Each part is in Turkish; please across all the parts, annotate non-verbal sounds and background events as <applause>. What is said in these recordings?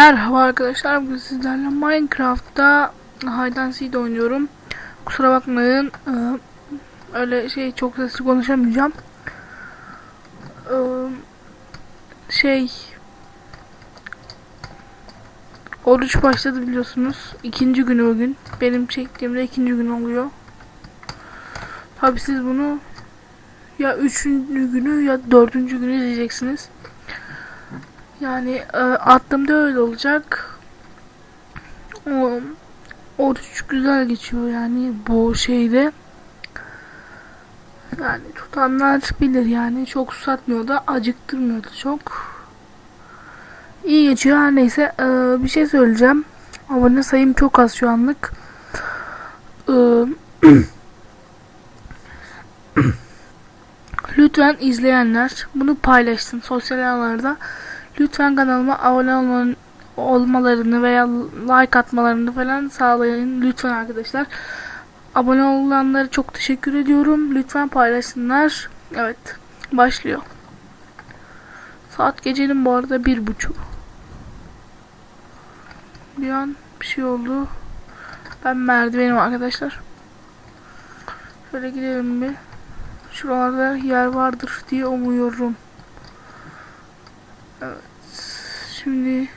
Merhaba arkadaşlar bugün sizlerle Minecraft'ta Hide and oynuyorum. Kusura bakmayın ee, öyle şey çok sesli konuşamayacağım. Ee, şey Oruç başladı biliyorsunuz. İkinci günü bugün. Benim çektiğimde ikinci gün oluyor. Tabi siz bunu ya üçüncü günü ya dördüncü günü izleyeceksiniz. Yani e, attığımda öyle olacak. O, oruç güzel geçiyor yani bu şeyde. Yani tutanlar bilir yani çok susatmıyor da acıktırmıyor da çok. İyi geçiyor her neyse e, bir şey söyleyeceğim. Abone sayım çok az şu anlık. E, <clears throat> Lütfen izleyenler bunu paylaşsın sosyal ağlarda. Lütfen kanalıma abone olman, olmalarını veya like atmalarını falan sağlayın. Lütfen arkadaşlar. Abone olanlara çok teşekkür ediyorum. Lütfen paylaşsınlar. Evet. Başlıyor. Saat gecenin bu arada bir buçuk. Bir an bir şey oldu. Ben merdivenim arkadaşlar. Şöyle gidelim bir. Şuralarda yer vardır diye umuyorum. Evet. Şimdi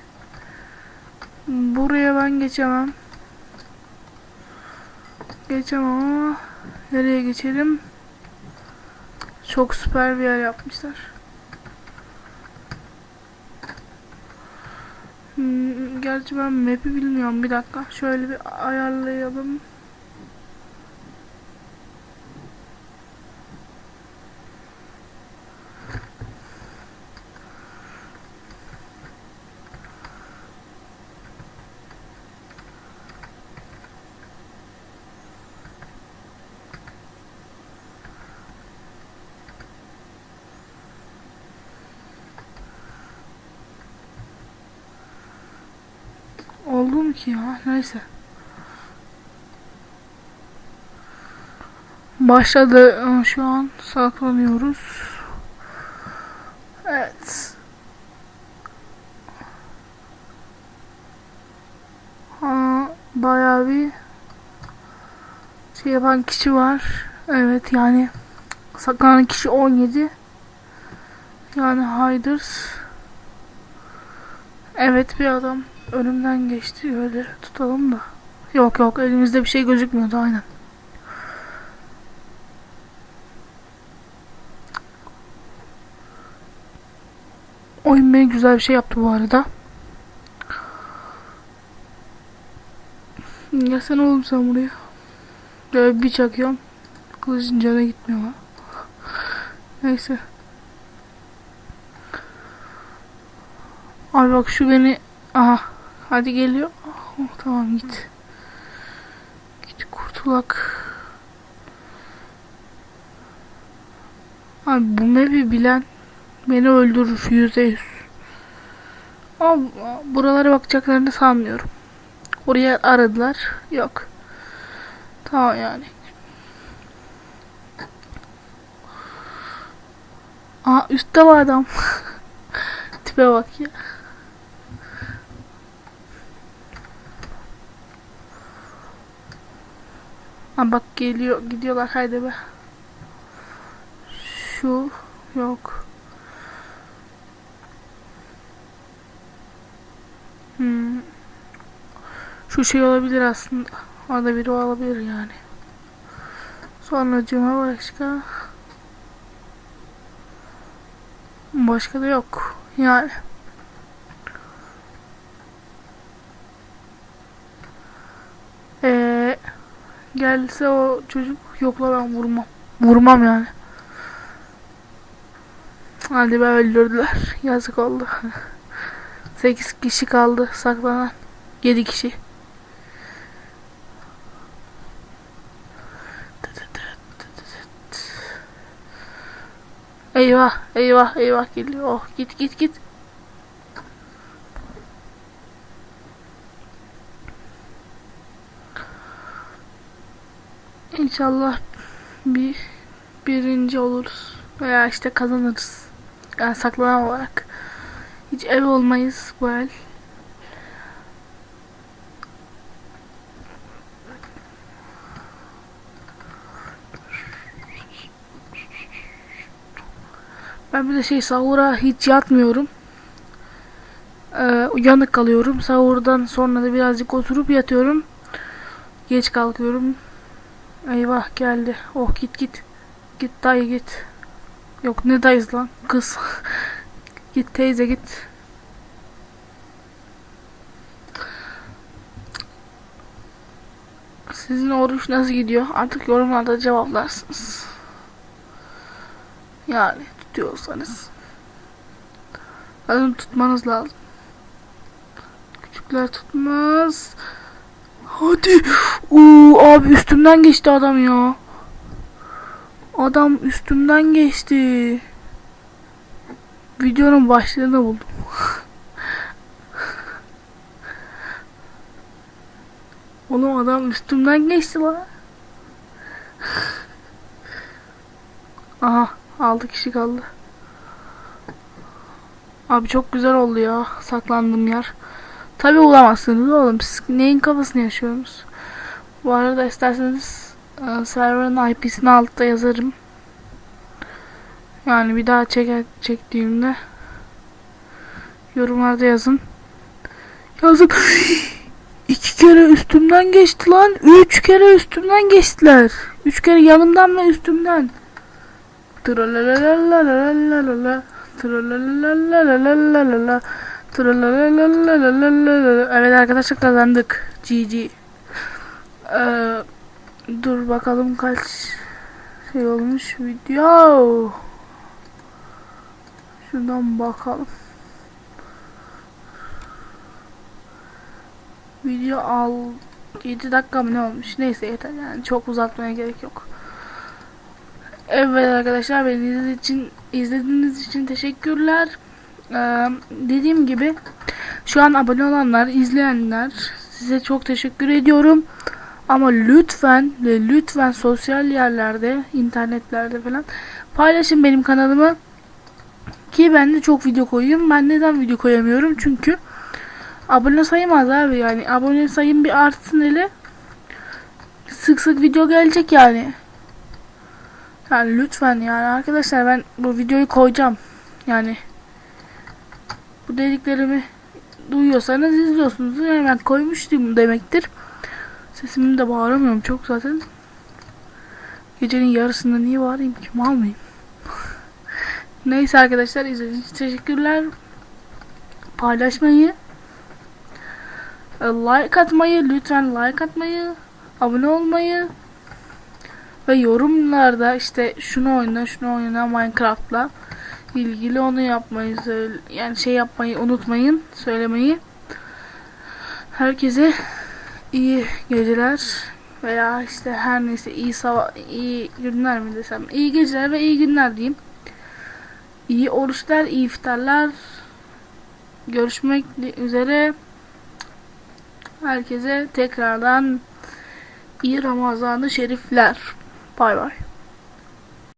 buraya ben geçemem. Geçemem ama nereye geçelim? Çok süper bir yer yapmışlar. Hmm, gerçi ben map'i bilmiyorum. Bir dakika. Şöyle bir ayarlayalım. Oldu mu ki ya? Neyse. Başladı Ee, şu an saklanıyoruz. Evet. Ha, bayağı bir şey yapan kişi var. Evet yani saklanan kişi 17. Yani Hiders. Evet bir adam önümden geçti öyle tutalım da. Yok yok elimizde bir şey gözükmüyordu aynen. Oyun beni güzel bir şey yaptı bu arada. Gelsene oğlum sen buraya. Böyle bir çakıyorum. Kılıcın cana gitmiyor ha. Neyse. Abi bak şu beni... Aha. Hadi geliyor. Oh, tamam git. Git kurtulak. Abi bu map'i bilen beni öldürür yüzde yüz. Ama buralara bakacaklarını sanmıyorum. Oraya aradılar. Yok. Tamam yani. Aa üstte var adam. <laughs> Tipe bak ya. Ha bak geliyor gidiyorlar haydi be. Şu yok. Hmm. Şu şey olabilir aslında. Orada biri olabilir yani. Sonra cuma başka. Başka da yok. Yani. Gelse o çocuk yokla ben vurmam. Vurmam yani. Hadi be öldürdüler. Yazık oldu. <laughs> 8 kişi kaldı saklanan. 7 kişi. Eyvah, eyvah, eyvah geliyor. Oh, git git git. İnşallah bir birinci oluruz veya işte kazanırız. Yani saklanan olarak. Hiç ev olmayız bu el. Ben bir de şey sahura hiç yatmıyorum. Ee, uyanık kalıyorum. Sahurdan sonra da birazcık oturup yatıyorum. Geç kalkıyorum. Eyvah geldi. Oh git git. Git dayı git. Yok ne dayız lan kız. <laughs> git teyze git. Sizin oruç nasıl gidiyor? Artık yorumlarda cevaplarsınız. Yani tutuyorsanız. Zaten tutmanız lazım. Küçükler tutmaz. Hadi. Oo, abi üstümden geçti adam ya. Adam üstümden geçti. Videonun başlığını buldum. <laughs> Oğlum adam üstümden geçti lan. <laughs> Aha 6 kişi kaldı. Abi çok güzel oldu ya saklandığım yer. Tabi bulamazsınız oğlum. Siz neyin kafasını yaşıyorsunuz? Bu arada isterseniz e, server'ın IP'sini altta yazarım. Yani bir daha çek çektiğimde yorumlarda yazın. Yazın. <laughs> İki kere üstümden geçti lan. Üç kere üstümden geçtiler. Üç kere yanımdan ve üstümden. Tralalalalalalala. Evet arkadaşlar kazandık. GG. Ee, dur bakalım kaç şey olmuş video. Şuradan bakalım. Video al 7 dakika mı ne olmuş? Neyse yeter yani çok uzatmaya gerek yok. Evet arkadaşlar beni izlediğiniz için izlediğiniz için teşekkürler. Ee, dediğim gibi şu an abone olanlar, izleyenler size çok teşekkür ediyorum. Ama lütfen ve lütfen sosyal yerlerde, internetlerde falan paylaşın benim kanalımı. Ki ben de çok video koyayım. Ben neden video koyamıyorum? Çünkü abone sayım az abi yani. Abone sayım bir artsın hele. Sık sık video gelecek yani. Yani lütfen yani arkadaşlar ben bu videoyu koyacağım. Yani bu dediklerimi duyuyorsanız izliyorsunuz. Ben koymuştum demektir. Sesimi de bağıramıyorum çok zaten. Gecenin yarısında niye bağırayım ki? Mal mıyım? <laughs> Neyse arkadaşlar izlediğiniz için teşekkürler. Paylaşmayı, e, like atmayı, lütfen like atmayı, abone olmayı ve yorumlarda işte şunu oyna, şunu oyna Minecraft'la ilgili onu yapmayı söyle yani şey yapmayı unutmayın, söylemeyi. Herkese iyi geceler veya işte her neyse iyi sabah iyi günler mi desem iyi geceler ve iyi günler diyeyim. İyi oruçlar, iyi iftarlar. Görüşmek üzere. Herkese tekrardan iyi Ramazan-ı Şerifler. Bay bay.